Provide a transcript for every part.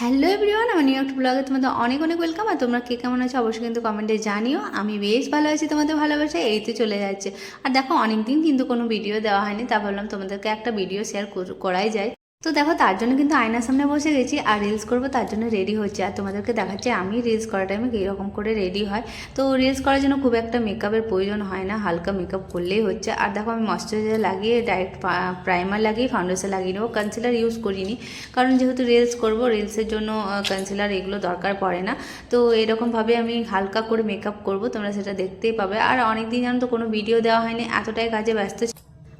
Hello everyone, আমার New York ব্লগে তোমাদের অনেক অনেক ওয়েলকাম আর তোমরা কে কেমন আছো অবশ্যই কিন্তু কমেন্টে জানিও। আমি বেশ ভালো আছি তোমাদের ভালোবাসা এই তো চলে যাচ্ছে। আর দেখো অনেক দিন কিন্তু কোনো ভিডিও দেওয়া হয়নি, তা ভাবলাম তোমাদেরকে একটা ভিডিও শেয়ার করাই যায়। তো দেখো, তার জন্য কিন্তু আয়নার সামনে বসে গেছি আর রিলস করব, তার জন্য রেডি হচ্ছে। আর তোমাদেরকে দেখাচ্ছে, আমি রিলস করার টাইমে কীরকম করে রেডি হয়। তো রিলস করার জন্য খুব একটা মেকআপের প্রয়োজন হয় না, হালকা মেকআপ করলেই হচ্ছে। আর দেখো, আমি ময়শ্চারাইজার লাগিয়ে ডাইরেক্ট প্রাইমার লাগিয়ে ফাউন্ডেশন লাগিয়ে নেব। কনসিলার ইউজ করিনি, কারণ যেহেতু রিলস করব রিলসের জন্য কনসিলার এগুলো দরকার পড়ে না। তো এরকমভাবে আমি হালকা করে মেকআপ করব, তোমরা সেটা দেখতেই পাবে। আর অনেক দিন জানো তো কোনো ভিডিও দেওয়া হয়নি, এতটাই কাজে ব্যস্ত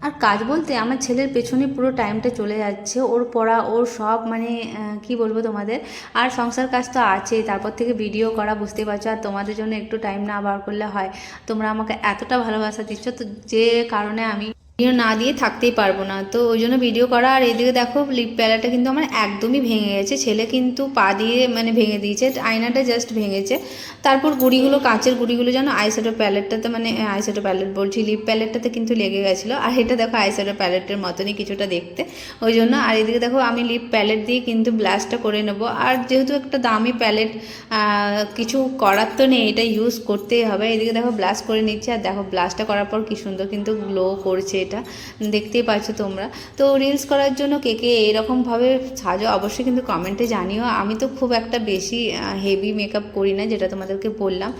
আর কাজ বলতে আমার ছেলের পেছনে পুরো টাইমটা চলে যাচ্ছে, ওর পড়া, ওর সব মানে কি বলব তোমাদের? আর সংসার কাজ তো আছে তারপর থেকে ভিডিও করা বুঝতে পারছ, আর তোমাদের জন্য একটু টাইম না বার করলে হয়। তোমরা আমাকে এতটা ভালোবাসা দিচ্ছ, তো যে কারণে আমি ভিডিও না দিয়ে থাকতেই পারব না। তো ওই জন্য ভিডিও করা আর এইদিকে দেখো লিপ প্যালাটা কিন্তু আমার একদমই ভেঙে গেছে। ছেলে কিন্তু পা দিয়ে মানে ভেঙে দিয়েছে, আয়নাটা জাস্ট ভেঙেছে। তারপর গুড়িগুলো, কাঁচের গুড়িগুলো যেন আইশ্যাডো প্যালেটটাতে মানে আইশ্যাডো প্যালেট বলছি লিপ প্যালেটটাতে কিন্তু লেগে গেছিল। আর এটা দেখো আইশ্যাডো প্যালেটের মতনই কিছুটা দেখতে। ওই জন্য আর এদিকে দেখো আমি লিপ প্যালেট দিয়ে কিন্তু ব্লাশটা করে নেব। আর যেহেতু একটা দামি প্যালেট কিছু করার তো নেই, এটা ইউজ করতেই হবে। এদিকে দেখো ব্লাশ করে নিচ্ছে, আর দেখো ব্লাশটা করার পর কি সুন্দর কিন্তু গ্লো করছে। এটা দেখতেই পাচ্ছ তোমরা। তো রিলস করার জন্য কে কে এরকমভাবে সাজো অবশ্যই কিন্তু কমেন্টে জানিও। আমি তো খুব একটা বেশি হেভি মেকআপ করি না, যেটা তোমাদেরকে বললাম।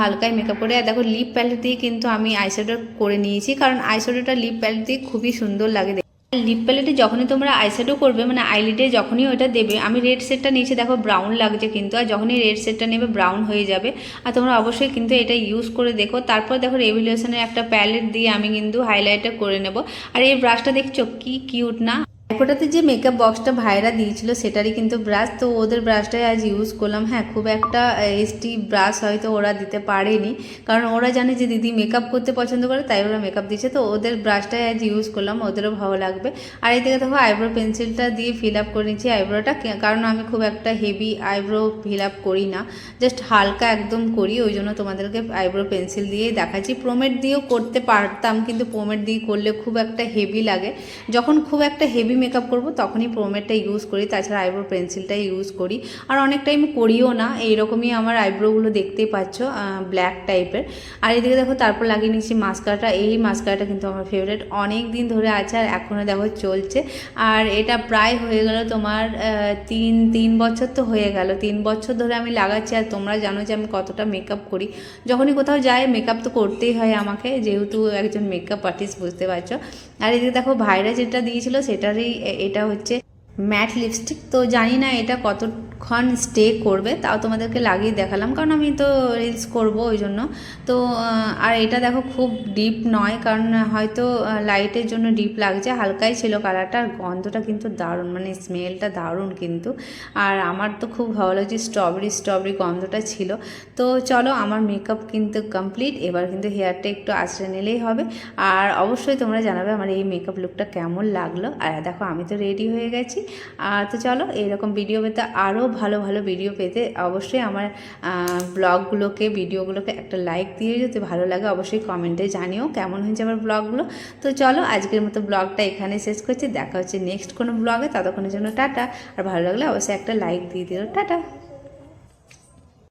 হালকাই মেকআপ করে। আর দেখো লিপ প্যালেট দিয়ে কিন্তু আমি আইশ্যাডো করে নিয়েছি, কারণ আইশ্যাডোটা লিপ প্যালেট দিয়ে খুবই সুন্দর লাগে। লিপ প্যালেটে যখনই তোমরা আইশ্যাডো করবে মানে আইলিডে যখনই ওটা দেবে, আমি রেড সেটটা নিচে দেখো ব্রাউন লাগছে কিন্তু, আর যখনই রেড সেটটা নেবে ব্রাউন হয়ে যাবে। আর তোমরা অবশ্যই কিন্তু এটা ইউজ করে দেখো। তারপর দেখো রেভিলিউশনের একটা প্যালেট দিয়ে আমি কিন্তু হাইলাইটটা করে নেব। আর এই ব্রাশটা দেখছ কি কিউট না? এরপরটাতে যে মেকআপ বক্সটা ভাইরা দিয়েছিল, সেটারই কিন্তু ব্রাশ তো ওদের ব্রাশটাই আজ ইউজ করলাম। হ্যাঁ খুব একটা এসটি ব্রাশ হয়তো ওরা দিতে পারেনি। কারণ ওরা জানে যে দিদি মেকআপ করতে পছন্দ করে, তাই ওরা মেকআপ দিচ্ছে তো ওদের ব্রাশটাই আজ ইউজ করলাম, ওদেরও ভালো লাগবে। আর এই থেকে দেখো আইব্রো পেন্সিলটা দিয়ে ফিল আপ করে নিচ্ছি আইব্রোটা কারণ আমি খুব একটা হেভি আইব্রো ফিল আপ করি না। জাস্ট হালকা একদম করি, ওই জন্য তোমাদেরকে আইব্রো পেন্সিল দিয়েই দেখাচ্ছি। প্রোমেট দিয়েও করতে পারতাম, কিন্তু প্রোমেট দিয়ে করলে খুব একটা হেভি লাগে। যখন খুব একটা হেভি মেকআপ করব, তখনই প্রোমেটটা ইউজ করি, তাছাড়া আইব্রো পেন্সিলটাই ইউজ করি। আর অনেক টাইম করিও না, এইরকমই আমার আইব্রোগুলো দেখতেই পাচ্ছ ব্ল্যাক টাইপের আর এদিকে দেখো, তারপর লাগিয়ে নিচ্ছি মাস্কারাটা এই মাস্কারাটা কিন্তু আমার ফেভারিট অনেক দিন ধরে আছে আর এখনও দেখো চলছে। আর এটা প্রায় হয়ে গেল তোমার তিন তিন বছর তো হয়ে গেল। তিন বছর ধরে আমি লাগাচ্ছি আর তোমরা জানো যে আমি কতটা মেকআপ করি। যখনই কোথাও যাই মেকআপ তো করতেই হয় আমাকে, যেহেতু একজন মেকআপ আর্টিস্ট বুঝতে পারছ। আর এদিকে দেখো ভাইরা যেটা দিয়েছিল, সেটারই এটা হচ্ছে ম্যাট লিপস্টিক তো জানি না এটা কতক্ষণ স্টে করবে, তাও তোমাদেরকে লাগিয়ে দেখালাম। কারণ আমি তো রিলস করব ওই জন্য। তো আর এটা দেখো খুব ডিপ নয়, কারণ হয়তো লাইটের জন্য ডিপ লাগছে, হালকাই ছিল কালারটা আর গন্ধটা কিন্তু দারুণ মানে স্মেলটা দারুণ কিন্তু। আর আমার তো খুব ভালো লাগছে স্ট্রবেরি স্ট্রবেরি গন্ধটা ছিল। তো চলো, আমার মেকআপ কিন্তু কমপ্লিট এবার কিন্তু হেয়ারটা একটু আছড়ে নিলেই হবে। আর অবশ্যই তোমরা জানাবে আমার এই মেকআপ লুকটা কেমন লাগল। আর দেখো, আমি তো রেডি হয়ে গেছি। আর তো চলো এরকম ভিডিও পেতে আরও ভালো ভালো ভিডিও পেতে অবশ্যই আমার ব্লগগুলোকে ভিডিওগুলোকে একটা লাইক দিয়ে যদি ভালো লাগে অবশ্যই কমেন্টে জানিও কেমন হয়েছে আমার ব্লগগুলো তো চলো আজকের মতো ব্লগটা এখানে শেষ করছি। দেখা হচ্ছে নেক্সট কোনো ব্লগে ততক্ষণের জন্য টাটা। আর ভালো লাগলে অবশ্যই একটা লাইক দিয়ে দিও। টাটা।